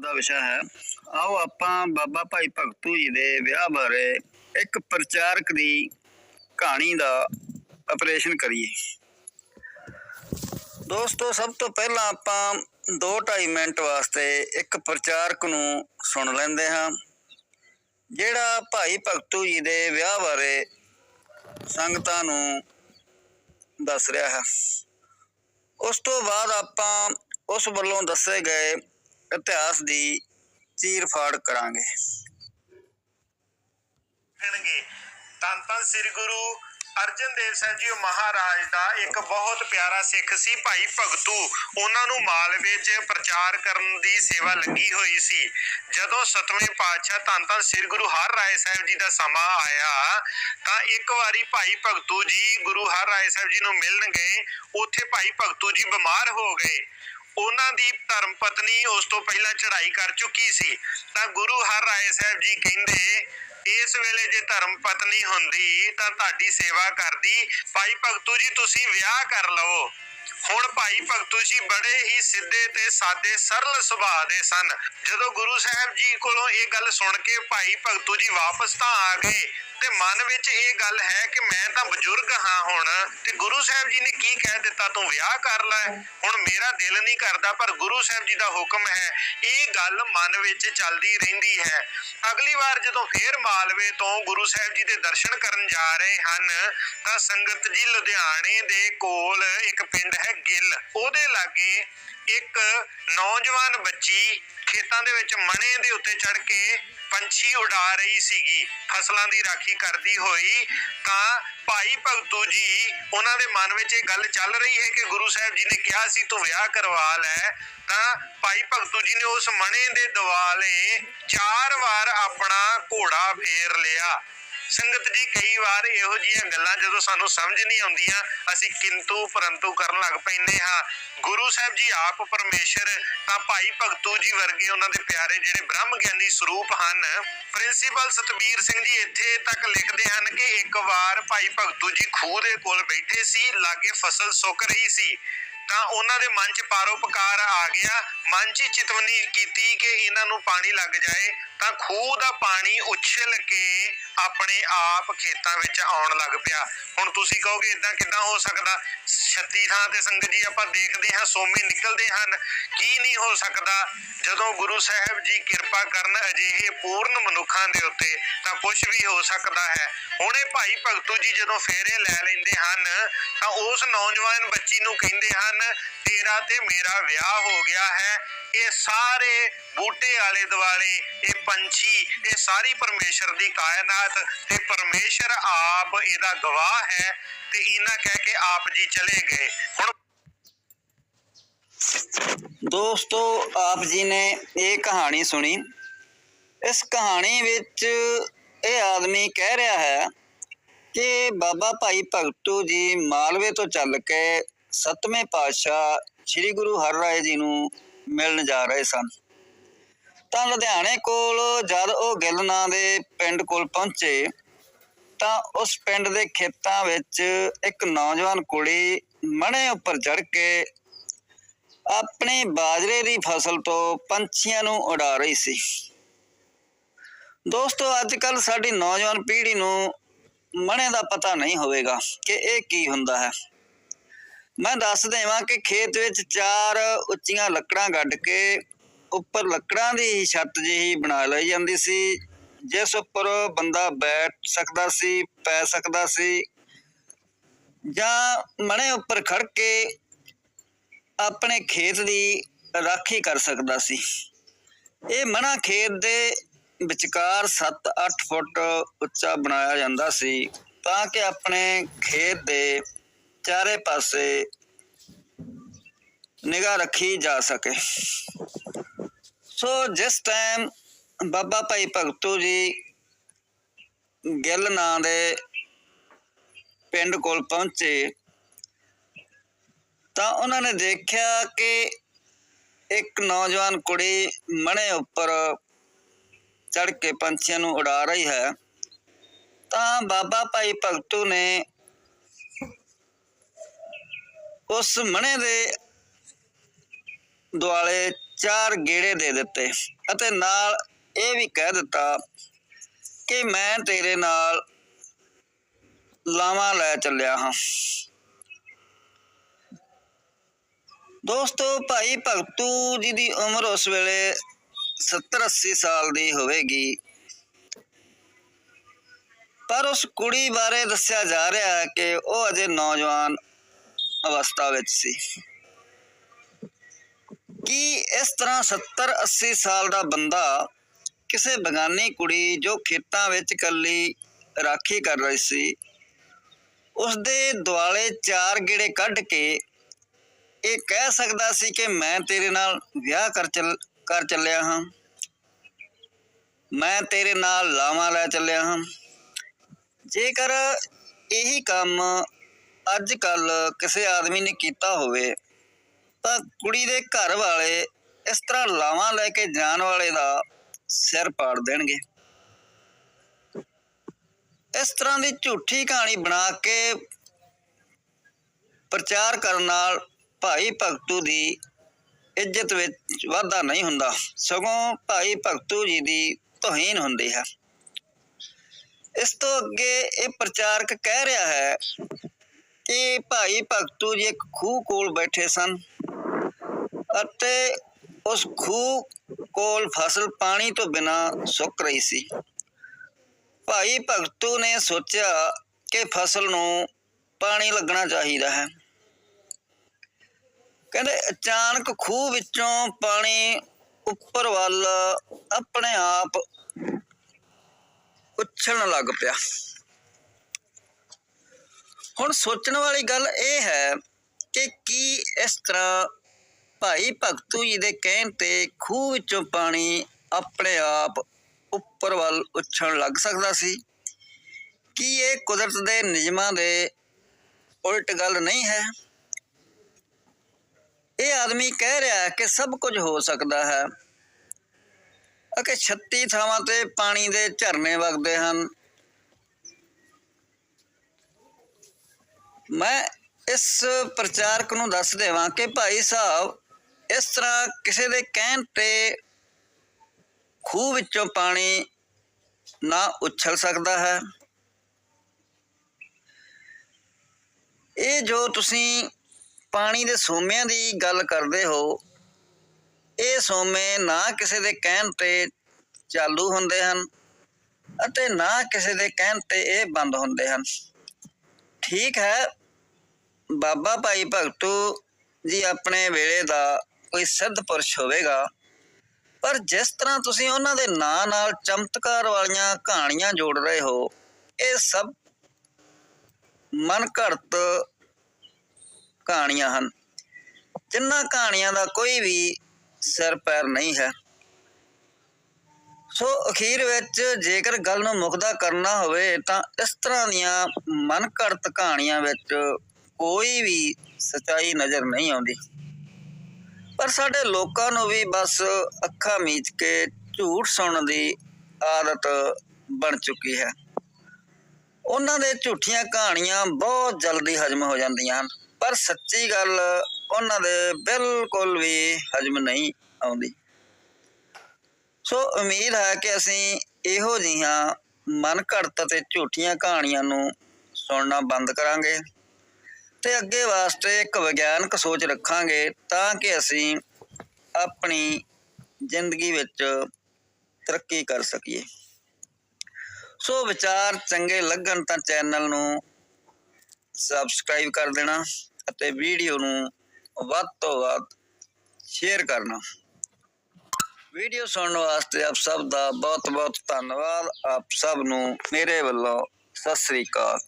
ਦਾ ਵਿਸ਼ਾ ਹੈ। ਆਓ ਆਪਾਂ ਬਾਬਾ ਭਾਈ ਭਗਤੂ ਜੀ ਦੇ ਵਿਆਹ ਬਾਰੇ ਇੱਕ ਪ੍ਰਚਾਰਕ ਦੀ ਕਹਾਣੀ ਦਾ ਆਪਰੇਸ਼ਨ ਕਰੀਏ। ਦੋਸਤੋ, ਸਭ ਤੋਂ ਪਹਿਲਾਂ ਆਪਾਂ 2.5 ਮਿੰਟ ਵਾਸਤੇ ਇੱਕ ਪ੍ਰਚਾਰਕ ਨੂੰ ਸੁਣ ਲੈਂਦੇ ਹਾਂ। ਜਿਹੜਾ ਭਾਈ ਭਗਤੂ ਜੀ ਦੇ ਵਿਆਹ ਬਾਰੇ ਸੰਗਤਾਂ ਨੂੰ ਦੱਸ ਰਿਹਾ ਹੈ। ਉਸ ਤੋਂ ਬਾਅਦ ਆਪਾਂ ਉਸ ਵੱਲੋਂ ਦੱਸੇ ਗਏ ਇਤਿਹਾਸ ਦੀ ਚੀਰ ਕਰਾਂਗੇ। ਲਿਖਣਗੇ ਧੰਨ ਧੰਨ ਸ੍ਰੀ ਗੁਰੂ ਅਰਜਨ ਦੇਵ ਸਾਹਿਬ ਜੀ ਮਹਾਰਾਜ ਦਾ ਇੱਕ ਬਹੁਤ ਪਿਆਰਾ ਸਿੱਖ ਸੀ ਭਾਈ ਭਗਤੂ। ਉਹਨਾਂ ਨੂੰ ਮਾਲਵੇ 'ਚ ਪ੍ਰਚਾਰ ਕਰਨ ਦੀ ਸੇਵਾ ਲੱਗੀ ਹੋਈ ਸੀ। ਜਦੋਂ ਸਤਵੇਂ ਪਾਤਸ਼ਾਹ ਧੰਨ ਧੰਨ ਸ੍ਰੀ ਗੁਰੂ ਹਰ ਰਾਏ ਸਾਹਿਬ ਜੀ ਦਾ ਸਮਾਂ ਆਇਆ, ਤਾਂ ਇੱਕ ਵਾਰੀ ਭਾਈ ਭਗਤੂ ਜੀ ਗੁਰੂ ਹਰ ਰਾਏ ਸਾਹਿਬ ਜੀ ਨੂੰ ਮਿਲਣ ਗਏ। ਉੱਥੇ ਭਾਈ ਭਗਤੂ ਜੀ ਬਿਮਾਰ ਹੋ ਗਏ। ਉਹਨਾਂ ਦੀ ਧਰਮ ਪਤਨੀ ਉਸ ਤੋਂ ਪਹਿਲਾਂ ਚੜ੍ਹਾਈ ਕਰ ਚੁੱਕੀ ਸੀ। ਤਾਂ ਗੁਰੂ ਹਰ ਰਾਏ ਸਾਹਿਬ ਜੀ ਕਹਿੰਦੇ, ਇਸ ਵੇਲੇ ਜੇ ਧਰਮ ਪਤਨੀ ਹੁੰਦੀ ਤਾਂ ਤੁਹਾਡੀ ਸੇਵਾ ਕਰਦੀ। ਭਾਈ ਭਗਤੂ ਜੀ, ਤੁਸੀਂ ਵਿਆਹ ਕਰ ਲਵੋ। ਹੁਣ ਭਾਈ ਭਗਤੂ ਜੀ ਬੜੇ ਹੀ ਸਿੱਧੇ ਤੇ ਸਾਦੇ, ਸਰਲ ਸੁਭਾਅ ਦੇ ਸਨ। ਜਦੋਂ ਗੁਰੂ ਸਾਹਿਬ ਜੀ ਕੋਲੋਂ ਇਹ ਗੱਲ ਸੁਣ ਕੇ ਭਾਈ ਭਗਤੂ ਜੀ ਵਾਪਸ ਤਾਂ ਆ ਗਏ, ਤੇ ਮਨ ਵਿੱਚ ਇਹ ਗੱਲ ਹੈ ਕਿ ਮੈਂ ਤਾਂ ਬਜ਼ੁਰਗ ਹਾਂ ਹੁਣ, ਤੇ ਗੁਰੂ ਸਾਹਿਬ ਜੀ ਨੇ ਕੀ ਕਹਿ ਦਿੱਤਾ, ਤੂੰ ਵਿਆਹ ਕਰ ਲੈ। ਹੁਣ ਮੇਰਾ ਦਿਲ ਨਹੀਂ ਕਰਦਾ, ਪਰ ਗੁਰੂ ਸਾਹਿਬ ਜੀ ਦਾ ਹੁਕਮ ਹੈ, ਇਹ ਗੱਲ ਮਨ ਵਿੱਚ ਚੱਲਦੀ ਰਹਿੰਦੀ ਹੈ। ਅਗਲੀ ਵਾਰ ਜਦੋਂ ਫੇਰ ਮਾਲਵੇ ਤੋਂ ਗੁਰੂ ਸਾਹਿਬ ਜੀ ਦੇ ਦਰਸ਼ਨ ਕਰਨ ਜਾ ਰਹੇ ਹਨ, ਤਾਂ ਸੰਗਤ ਜੀ ਲੁਧਿਆਣੇ ਦੇ ਕੋਲ ਇੱਕ ਪਿੰਡ ਹੈ ਗਿੱਲ। ਉਹਦੇ ਲਾਗੇ ਇੱਕ ਨੌਜਵਾਨ ਬੱਚੀ ਖੇਤਾਂ ਦੇ ਵਿੱਚ ਮਣੇ ਦੇ ਉੱਤੇ ਚੜ ਕੇ ਪੰਛੀ ਉਡਾ ਰਹੀ ਸੀਗੀ। ਫਸਲਾਂ ਦੀ ਰਾਖੀ ਕਰਦੀ ਹੋਈ। ਤਾਂ ਭਾਈ ਭਗਤੂ ਜੀ, ਉਹਨਾਂ ਦੇ ਮਨ ਵਿੱਚ ਇਹ ਗੱਲ ਚੱਲ ਰਹੀ ਹੈ ਕਿ ਗੁਰੂ ਸਾਹਿਬ ਜੀ ਨੇ ਕਿਹਾ ਸੀ, ਤੂੰ ਵਿਆਹ ਕਰਵਾ ਲੈ। ਤਾਂ ਭਾਈ ਭਗਤੂ ਜੀ ਨੇ ਉਸ ਮਣੇ ਦੇ ਦਿਵਾਲੇ ਚਾਰ ਵਾਰ ਆਪਣਾ ਘੋੜਾ ਫੇਰ ਲਿਆ। ਸੰਗਤ ਜੀ ਕਈ ਵਾਰ ਇਹੋ ਜਿਹੀਆਂ ਗੱਲਾਂ ਜਦੋਂ ਸਾਨੂੰ ਸਮਝ ਨਹੀਂ ਆਉਂਦੀਆਂ, ਅਸੀਂ ਕਿੰਤੂ ਪਰੰਤੂ ਕਰਨ ਲੱਗ ਪੈਂਦੇ ਹਾਂ। ਗੁਰੂ ਸਾਹਿਬ ਜੀ ਆਪ ਪਰਮੇਸ਼ਰ, ਤਾਂ ਭਾਈ ਭਗਤੂ ਜੀ ਵਰਗੇ ਉਹਨਾਂ ਦੇ ਪਿਆਰੇ ਜਿਹੜੇ ਬ੍ਰਹਮ ਗਿਆਨੀ ਸਰੂਪ ਹਨ, ਪ੍ਰਿੰਸੀਪਲ ਸਤਬੀਰ ਸਿੰਘ ਜੀ ਇੱਥੇ ਤੱਕ ਲਿਖਦੇ ਹਨ ਕਿ ਇੱਕ ਵਾਰ ਭਾਈ ਭਗਤੂ ਜੀ ਖੂਹ ਦੇ ਕੋਲ ਬੈਠੇ ਸੀ, ਲਾਗੇ ਫਸਲ ਸੁੱਕ ਰਹੀ ਸੀ। ਤਾਂ ਉਹਨਾਂ ਦੇ ਮਨ 'ਚ ਪਾਰੋਪਕਾਰ ਆ ਗਿਆ। ਮਨ 'ਚ ਚਿਤਵਨੀ ਕੀਤੀ ਕਿ ਇਹਨਾਂ ਨੂੰ ਪਾਣੀ ਲੱਗ ਜਾਏ, ਤਾਂ ਖੂਹ ਦਾ ਪਾਣੀ ਉਛਲ ਕੇ ਆਪਣੇ ਆਪ ਖੇਤਾਂ ਵਿੱਚ ਆਉਣ ਲੱਗ ਪਿਆ। ਹੁਣ ਤੁਸੀਂ ਕਹੋਗੇ ਇਦਾਂ ਕਿਦਾਂ ਹੋ ਸਕਦਾ? 36 ਥਾਂ ਤੇ ਸੰਗਤ ਜੀ ਆਪਾਂ ਦੇਖਦੇ ਹਾਂ, ਸੋਮੇ ਨਿਕਲਦੇ ਹਨ। ਕੀ ਨਹੀਂ ਹੋ ਸਕਦਾ? ਜਦੋਂ ਗੁਰੂ ਸਾਹਿਬ ਜੀ ਕਿਰਪਾ ਕਰਨ ਅਜਿਹੇ ਪੂਰਨ ਮਨੁੱਖਾਂ ਦੇ ਉੱਤੇ, ਤਾਂ ਕੁਝ ਵੀ ਹੋ ਸਕਦਾ ਹੈ। ਹੁਣੇ ਭਾਈ ਭਗਤੂ ਜੀ ਜਦੋਂ ਫੇਰੇ ਲੈ ਲੈਂਦੇ ਹਨ, ਤਾਂ ਉਸ ਨੌਜਵਾਨ ਬੱਚੀ ਨੂੰ ਕਹਿੰਦੇ ਹਨ ਤੇਰਾ ਤੇ ਮੇਰਾ ਵਿਆਹ ਹੋ ਗਿਆ ਹੈ। ਇਹ ਸਾਰੇ ਬੂਟੇ ਆਲੇ ਦੁਆਲੇ, ਇਹ ਪੰਛੀ, ਇਹ ਸਾਰੀ ਪਰਮੇਸ਼ਰ ਦੀ ਕਾਇਨਾਤ ਤੇ ਪਰਮੇਸ਼ਰ ਆਪ ਇਹਦਾ ਗਵਾਹ ਹੈ ਤੇ ਇਹਨਾਂ ਕਹਿ ਕੇ ਆਪ ਜੀ ਚਲੇ ਗਏ। ਹੁਣ ਦੋਸਤੋ, ਆਪ ਜੀ ਨੇ ਇਹ ਕਹਾਣੀ ਸੁਣੀ। ਇਸ ਕਹਾਣੀ ਵਿੱਚ ਇਹ ਆਦਮੀ ਕਹਿ ਰਿਹਾ ਹੈ ਕਿ ਬਾਬਾ ਭਾਈ ਭਗਤੂ ਜੀ ਮਾਲਵੇ ਤੋਂ ਚੱਲ ਕੇ ਸਤਵੇਂ ਪਾਤਸ਼ਾਹ ਸ੍ਰੀ ਗੁਰੂ ਹਰਿਰਾਏ ਜੀ ਨੂੰ ਮਿਲਣ ਜਾ ਰਹੇ ਸਨ। ਤਾਂ ਲੁਧਿਆਣੇ ਕੋਲ ਜਦ ਉਹ ਗਿੱਲ ਨਾਂ ਦੇ ਪਿੰਡ ਕੋਲ ਪਹੁੰਚੇ, ਤਾਂ ਉਸ ਪਿੰਡ ਦੇ ਖੇਤਾਂ ਵਿੱਚ ਇੱਕ ਨੌਜਵਾਨ ਕੁੜੀ ਮਣੇ ਉੱਪਰ ਚੜ ਕੇ ਆਪਣੇ ਬਾਜਰੇ ਦੀ ਫਸਲ ਤੋਂ ਪੰਛੀਆਂ ਨੂੰ ਉਡਾ ਰਹੀ ਸੀ। ਦੋਸਤੋ ਅੱਜ ਕੱਲ ਸਾਡੀ ਨੌਜਵਾਨ ਪੀੜ੍ਹੀ ਨੂੰ ਮਣੇ ਦਾ ਪਤਾ ਨਹੀਂ ਹੋਵੇਗਾ ਕਿ ਇਹ ਕੀ ਹੁੰਦਾ ਹੈ। ਮੈਂ ਦੱਸ ਦੇਵਾਂ ਕਿ ਖੇਤ ਵਿੱਚ ਚਾਰ ਉੱਚੀਆਂ ਲੱਕੜਾਂ ਗੱਡ ਕੇ ਉੱਪਰ ਲੱਕੜਾਂ ਦੀ ਹੀ ਛੱਤ ਜਿਹੀ ਬਣਾ ਲਈ ਜਾਂਦੀ ਸੀ, ਜਿਸ ਉੱਪਰ ਬੰਦਾ ਬੈਠ ਸਕਦਾ ਸੀ, ਪੈ ਸਕਦਾ ਸੀ ਜਾਂ ਮਣੇ ਉੱਪਰ ਖੜ ਕੇ ਆਪਣੇ ਖੇਤ ਦੀ ਰਾਖੀ ਕਰ ਸਕਦਾ ਸੀ। ਇਹ ਮਣਾ ਖੇਤ ਦੇ ਵਿਚਕਾਰ 7-8 ਫੁੱਟ ਉੱਚਾ ਬਣਾਇਆ ਜਾਂਦਾ ਸੀ ਤਾਂ ਕਿ ਆਪਣੇ ਖੇਤ ਦੇ ਚਾਰੇ ਪਾਸੇ ਨਿਗਾਹ ਰੱਖੀ ਜਾ ਸਕੇ। ਸੋ ਜਿਸ ਟਾਈਮ ਬਾਬਾ ਭਾਈ ਭਗਤੂ ਜੀ ਗਿੱਲ ਨਾਂ ਦੇ ਪਿੰਡ ਕੋਲ ਪਹੁੰਚੇ, ਤਾਂ ਉਹਨਾਂ ਨੇ ਦੇਖਿਆ ਕਿ ਇੱਕ ਨੌਜਵਾਨ ਕੁੜੀ ਮਣੇ ਉੱਪਰ ਚੜ ਕੇ ਪੰਛੀਆਂ ਨੂੰ ਉਡਾ ਰਹੀ ਹੈ। ਤਾਂ ਬਾਬਾ ਭਾਈ ਭਗਤੂ ਨੇ ਉਸ ਮਣੇ ਦੇ ਦੁਆਲੇ ਚਾਰ ਗੇੜੇ ਦੇ ਦਿੱਤੇ ਅਤੇ ਨਾਲ ਇਹ ਵੀ ਕਹਿ ਦਿੱਤਾ ਕਿ ਮੈਂ ਤੇਰੇ ਨਾਲ ਲਾਵਾਂ ਲੈ ਚੱਲਿਆ ਹਾਂ। ਦੋਸਤੋ, ਭਾਈ ਭਗਤੂ ਜੀ ਦੀ ਉਮਰ ਉਸ ਵੇਲੇ 70 80 ਸਾਲ ਦੀ ਹੋਵੇਗੀ। ਪਰ ਉਸ ਕੁੜੀ ਬਾਰੇ ਦੱਸਿਆ ਜਾ ਰਿਹਾ ਹੈ ਕਿ ਉਹ ਅਜੇ ਨੌਜਵਾਨ ਅਵਸਥਾ ਵਿੱਚ ਸੀ। ਕੀ ਇਸ ਤਰ੍ਹਾਂ 70 80 ਸਾਲ ਦਾ ਬੰਦਾ ਕਿਸੇ ਬਗਾਨੀ ਕੁੜੀ ਜੋ ਖੇਤਾਂ ਵਿੱਚ ਇਕੱਲੀ ਰਾਖੀ ਕਰ ਰਹੀ ਸੀ ਉਸ ਦੇ ਦੁਆਲੇ ਚਾਰ ਗੇੜੇ ਕੱਢ ਕੇ ਇਹ ਕਹਿ ਸਕਦਾ ਸੀ ਕਿ ਮੈਂ ਤੇਰੇ ਨਾਲ ਵਿਆਹ ਕਰ ਚੱਲ, ਕਰ ਚੱਲਿਆ ਹਾਂ। ਮੈਂ ਤੇਰੇ ਨਾਲ ਲਾਵਾਂ ਲੈ ਚੱਲਿਆ ਹਾਂ। ਜੇਕਰ ਇਹੀ ਕੰਮ ਅੱਜ ਕੱਲ ਕਿਸੇ ਆਦਮੀ ਨੇ ਕੀਤਾ ਹੋਵੇ, ਤਾਂ ਕੁੜੀ ਦੇ ਘਰ ਵਾਲੇ ਇਸ ਤਰ੍ਹਾਂ ਲਾਵਾਂ ਲੈ ਕੇ ਜਾਣ ਵਾਲੇ ਦਾ ਸਿਰ ਪਾੜ ਦੇਣਗੇ। ਇਸ ਤਰ੍ਹਾਂ ਦੀ ਝੂਠੀ ਕਹਾਣੀ ਬਣਾ ਕੇ ਪ੍ਰਚਾਰ ਕਰਨ ਨਾਲ ਭਾਈ ਭਗਤੂ ਦੀ ਇੱਜ਼ਤ ਵਿੱਚ ਵਾਧਾ ਨਹੀਂ ਹੁੰਦਾ। ਸਗੋਂ ਭਾਈ ਭਗਤੂ ਜੀ ਦੀ ਤੋਹੀਨ ਹੁੰਦੀ ਹੈ। ਇਸ ਤੋਂ ਅੱਗੇ ਇਹ ਪ੍ਰਚਾਰਕ ਕਹਿ ਰਿਹਾ ਹੈ ਕਿ ਭਾਈ ਭਗਤੂ ਜੀ ਇੱਕ ਖੂਹ ਕੋਲ ਬੈਠੇ ਸਨ ਅਤੇ ਉਸ ਖੂਹ ਕੋਲ ਫਸਲ ਪਾਣੀ ਤੋਂ ਬਿਨਾ ਸੁੱਕ ਰਹੀ ਸੀ। ਭਾਈ ਭਗਤੂ ਨੇ ਸੋਚਿਆ ਕਿ ਫਸਲ ਨੂੰ ਪਾਣੀ ਲੱਗਣਾ ਚਾਹੀਦਾ ਹੈ। ਕਹਿੰਦੇ ਅਚਾਨਕ ਖੂਹ ਵਿੱਚੋਂ ਪਾਣੀ ਉੱਪਰ ਵੱਲ ਆਪਣੇ ਆਪ ਉਛਲਣ ਲੱਗ ਪਿਆ। ਹੁਣ ਸੋਚਣ ਵਾਲੀ ਗੱਲ ਇਹ ਹੈ ਕਿ ਕੀ ਇਸ ਤਰ੍ਹਾਂ ਭਾਈ ਭਗਤੂ ਜੀ ਦੇ ਕਹਿਣ ਤੇ ਖੂਹ ਵਿੱਚੋਂ ਪਾਣੀ ਆਪਣੇ ਆਪ ਉੱਪਰ ਵੱਲ ਉੱਛਣ ਲੱਗ ਸਕਦਾ ਸੀ? ਕੀ ਇਹ ਕੁਦਰਤ ਦੇ ਨਿਯਮਾਂ ਦੇ ਉਲਟ ਗੱਲ ਨਹੀਂ ਹੈ? ਇਹ ਆਦਮੀ ਕਹਿ ਰਿਹਾ ਹੈ ਕਿ ਸਭ ਕੁਝ ਹੋ ਸਕਦਾ ਹੈ। ਅਤੇ 36 ਥਾਵਾਂ ਤੇ ਪਾਣੀ ਦੇ ਝਰਨੇ ਵਗਦੇ ਹਨ। ਮੈਂ ਇਸ ਪ੍ਰਚਾਰਕ ਨੂੰ ਦੱਸ ਦੇਵਾਂ ਕਿ ਭਾਈ ਸਾਹਿਬ, ਇਸ ਤਰ੍ਹਾਂ ਕਿਸੇ ਦੇ ਕਹਿਣ ਤੇ ਖੂਹ ਵਿੱਚੋਂ ਪਾਣੀ ਨਾ ਉਛਲ ਸਕਦਾ ਹੈ। ਇਹ ਜੋ ਤੁਸੀਂ ਪਾਣੀ ਦੇ ਸੋਮਿਆਂ ਦੀ ਗੱਲ ਕਰਦੇ ਹੋ, ਇਹ ਸੋਮੇ ਨਾ ਕਿਸੇ ਦੇ ਕਹਿਣ ਤੇ ਚਾਲੂ ਹੁੰਦੇ ਹਨ ਅਤੇ ਨਾ ਕਿਸੇ ਦੇ ਕਹਿਣ ਤੇ ਇਹ ਬੰਦ ਹੁੰਦੇ ਹਨ। ਠੀਕ ਹੈ। ਬਾਬਾ ਭਾਈ ਭਗਤੂ ਜੀ ਆਪਣੇ ਵੇਲੇ ਦਾ ਕੋਈ ਸਿੱਧ ਪੁਰਸ਼ ਹੋਵੇਗਾ। ਪਰ ਜਿਸ ਤਰ੍ਹਾਂ ਤੁਸੀਂ ਉਹਨਾਂ ਦੇ ਨਾਂ ਨਾਲ ਚਮਤਕਾਰ ਵਾਲੀਆਂ ਕਹਾਣੀਆਂ ਜੋੜ ਰਹੇ ਹੋ, ਇਹ ਸਭ ਮਨ ਘੜਤ ਕਹਾਣੀਆਂ ਹਨ। ਜਿਨ੍ਹਾਂ ਕਹਾਣੀਆਂ ਦਾ ਕੋਈ ਵੀ ਸਿਰ ਪੈਰ ਨਹੀਂ ਹੈ। ਸੋ ਅਖੀਰ ਵਿੱਚ ਜੇਕਰ ਗੱਲ ਨੂੰ ਮੁਕਦਾ ਕਰਨਾ ਹੋਵੇ ਤਾਂ ਇਸ ਤਰ੍ਹਾਂ ਦੀਆਂ ਮਨ ਘੜਤ ਕਹਾਣੀਆਂ ਵਿੱਚ ਕੋਈ ਵੀ ਸਚਾਈ ਨਜ਼ਰ ਨਹੀਂ ਆਉਂਦੀ। ਪਰ ਸਾਡੇ ਲੋਕਾਂ ਨੂੰ ਵੀ ਬਸ ਅੱਖਾਂ ਮੀਚ ਕੇ ਝੂਠ ਸੁਣਨ ਦੀ ਆਦਤ ਬਣ ਚੁੱਕੀ ਹੈ। ਉਹਨਾਂ ਦੇ ਝੂਠੀਆਂ ਕਹਾਣੀਆਂ ਬਹੁਤ ਜਲਦੀ ਹਜਮ ਹੋ ਜਾਂਦੀਆਂ ਹਨ, ਪਰ ਸੱਚੀ ਗੱਲ ਉਹਨਾਂ ਦੇ ਬਿਲਕੁਲ ਵੀ ਹਜਮ ਨਹੀਂ ਆਉਂਦੀ। ਸੋ ਉਮੀਦ ਹੈ ਕਿ ਅਸੀਂ ਇਹੋ ਜਿਹੀਆਂ ਮਨ ਘੜਤ ਅਤੇ ਝੂਠੀਆਂ ਕਹਾਣੀਆਂ ਨੂੰ ਸੁਣਨਾ ਬੰਦ ਕਰਾਂਗੇ ਤੇ ਅੱਗੇ ਵਾਸਤੇ ਇੱਕ ਵਿਗਿਆਨਕ ਸੋਚ ਰੱਖਾਂਗੇ ਤਾਂ ਕਿ ਅਸੀਂ ਆਪਣੀ ਜ਼ਿੰਦਗੀ ਵਿੱਚ ਤਰੱਕੀ ਕਰ ਸਕੀਏ। ਸੋ ਵਿਚਾਰ ਚੰਗੇ ਲੱਗਣ ਤਾਂ ਚੈਨਲ ਨੂੰ ਸਬਸਕ੍ਰਾਈਬ ਕਰ ਦੇਣਾ ਅਤੇ ਵੀਡੀਓ ਨੂੰ ਵੱਧ ਤੋਂ ਵੱਧ ਸ਼ੇਅਰ ਕਰਨਾ। ਵੀਡੀਓ ਸੁਣਨ ਵਾਸਤੇ ਆਪ ਸਭ ਦਾ ਬਹੁਤ ਬਹੁਤ ਧੰਨਵਾਦ। ਆਪ ਸਭ ਨੂੰ ਮੇਰੇ ਵੱਲੋਂ ਸਤਿ ਸ੍ਰੀ ਅਕਾਲ।